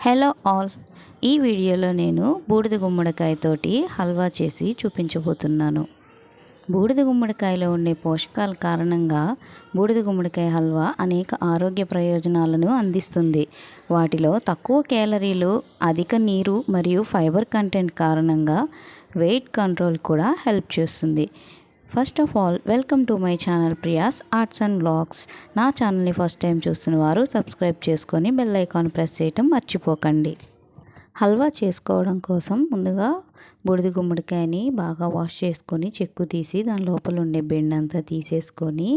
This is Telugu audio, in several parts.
Hello all. ఈ వీడియోలో నేను బూడిద గుమ్మడికాయతోటి హల్వా చేసి చూపించబోతున్నాను. బూడిద గుమ్మడికాయలో ఉండే పోషకాల కారణంగా బూడిద గుమ్మడికాయ హల్వా అనేక ఆరోగ్య ప్రయోజనాలను అందిస్తుంది. వాటిలో తక్కువ క్యాలరీలు అధిక నీరు మరియు ఫైబర్ కంటెంట్ కారణంగా వెయిట్ కంట్రోల్ కూడా హెల్ప్ చేస్తుంది. First of all welcome to my channel Priya's arts and blogs నా ఛానల్ని ఫస్ట్ టైం చూస్తున్న వారు సబ్స్క్రైబ్ చేసుకొని బెల్ ఐకాన్ ప్రెస్ చేయటం మర్చిపోకండి. హల్వా చేసుకోవడం కోసం ముందుగా బూడిద గుమ్మడికాయని బాగా వాష్ చేసుకొని చెక్కు తీసి దాని లోపల ఉండే బెండ్ అంతా తీసేసుకొని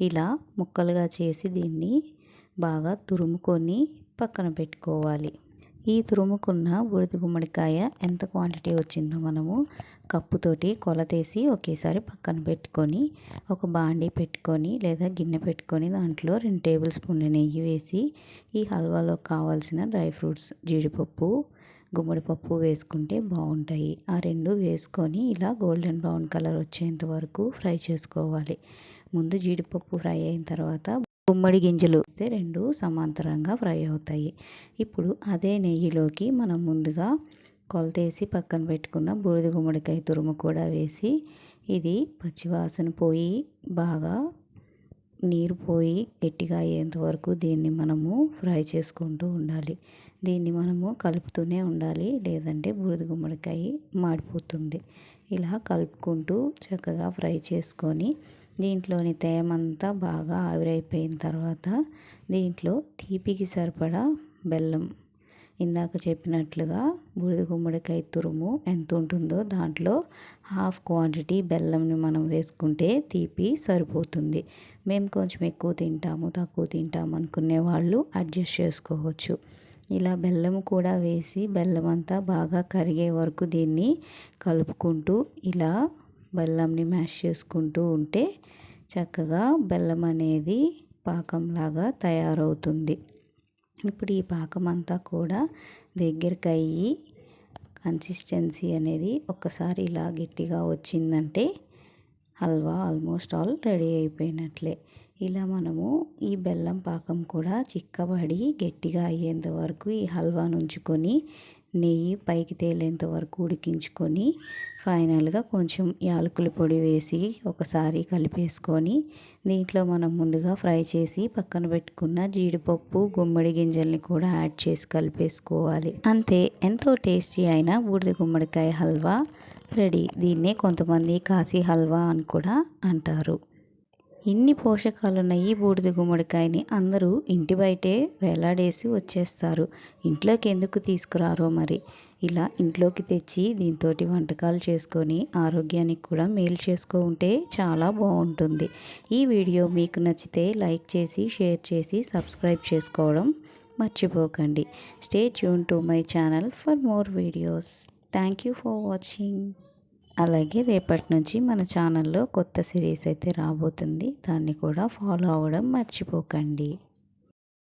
ఇలా ముక్కలుగా చేసి దీన్ని బాగా తురుముకొని పక్కన పెట్టుకోవాలి. ఈ తురుముకున్న బూడిద గుమ్మడికాయ ఎంత క్వాంటిటీ వచ్చిందో మనము కప్పుతోటి కొలతేసి ఒకేసారి పక్కన పెట్టుకొని ఒక బాండీ పెట్టుకొని లేదా గిన్నె పెట్టుకొని దాంట్లో రెండు టేబుల్ స్పూన్ల నెయ్యి వేసి ఈ హల్వాలో కావాల్సిన డ్రై ఫ్రూట్స్ జీడిపప్పు గుమ్మడి పప్పు వేసుకుంటే బాగుంటాయి. ఆ రెండు వేసుకొని ఇలా గోల్డెన్ బ్రౌన్ కలర్ వచ్చేంత వరకు ఫ్రై చేసుకోవాలి. ముందు జీడిపప్పు ఫ్రై అయిన తర్వాత గుమ్మడి గింజలు వేస్తే రెండు సమాంతరంగా ఫ్రై అవుతాయి. ఇప్పుడు అదే నెయ్యిలోకి మనం ముందుగా కొలతేసి పక్కన పెట్టుకున్న బూడిద గుమ్మడికాయ తురుము కూడా వేసి ఇది పచ్చివాసన పోయి బాగా నీరు పోయి గట్టిగా అయ్యేంత వరకు దీన్ని మనము ఫ్రై చేసుకుంటూ ఉండాలి. దీన్ని మనము కలుపుతూనే ఉండాలి. లేదంటే బూడిద గుమ్మడికాయ మాడిపోతుంది. ఇలా కలుపుకుంటూ చక్కగా ఫ్రై చేసుకొని దీంట్లోని తేమంతా బాగా ఆవిరైపోయిన తర్వాత దీంట్లో తీపికి సరిపడా బెల్లం ఇందాక చెప్పినట్లుగా బూడిద గుమ్మడికాయ తురుము ఎంత ఉంటుందో దాంట్లో హాఫ్ క్వాంటిటీ బెల్లంని మనం వేసుకుంటే తీపి సరిపోతుంది. మేము కొంచెం ఎక్కువ తింటాము తక్కువ తింటాము అనుకునే వాళ్ళు అడ్జస్ట్ చేసుకోవచ్చు. ఇలా బెల్లం కూడా వేసి బెల్లం అంతా బాగా కరిగే వరకు దీన్ని కలుపుకుంటూ ఇలా బెల్లంని మ్యాష్ చేసుకుంటూ ఉంటే చక్కగా బెల్లం అనేది పాకంలాగా తయారవుతుంది. ఇప్పుడు ఈ పాకం అంతా కూడా దగ్గరికి అయ్యి కన్సిస్టెన్సీ అనేది ఒక్కసారి ఇలా గట్టిగా వచ్చిందంటే హల్వా ఆల్మోస్ట్ ఆల్ రెడీ అయిపోయినట్లే. ఇలా మనము ఈ బెల్లం పాకం కూడా చిక్కబడి గట్టిగా అయ్యేంత వరకు ఈ హల్వా ఉంచుకొని నెయ్యి పైకి తేలేంత వరకు ఉడికించుకొని ఫైనల్గా కొంచెం యాలకుల పొడి వేసి ఒకసారి కలిపేసుకొని దీంట్లో మనం ముందుగా ఫ్రై చేసి పక్కన పెట్టుకున్న జీడిపప్పు గుమ్మడి గింజల్ని కూడా యాడ్ చేసి కలిపేసుకోవాలి. అంతే ఎంతో టేస్టీ అయిన బూడిద గుమ్మడికాయ హల్వా రెడీ. దీన్నే కొంతమంది కాశీ హల్వా అని కూడా అంటారు. ఇన్ని పోషకాలున్న ఈ బూడిద గుమ్మడికాయని అందరూ ఇంటి బయటే వేలాడేసి వచ్చేస్తారు. ఇంట్లోకి ఎందుకు తీసుకురారో మరి? ఇలా ఇంట్లోకి తెచ్చి దీంతో వంటకాలు చేసుకొని ఆరోగ్యానికి కూడా మేలు చేసుకో ఉంటే చాలా బాగుంటుంది ఈ వీడియో మీకు నచ్చితే లైక్ చేసి షేర్ చేసి సబ్స్క్రైబ్ చేసుకోవడం మర్చిపోకండి. Stay tune to my channel for more videos. Thank you for watching. అలాగే రేపటి నుంచి మన ఛానల్లో కొత్త సిరీస్ అయితే రాబోతుంది. దాన్ని కూడా ఫాలో అవ్వడం మర్చిపోకండి.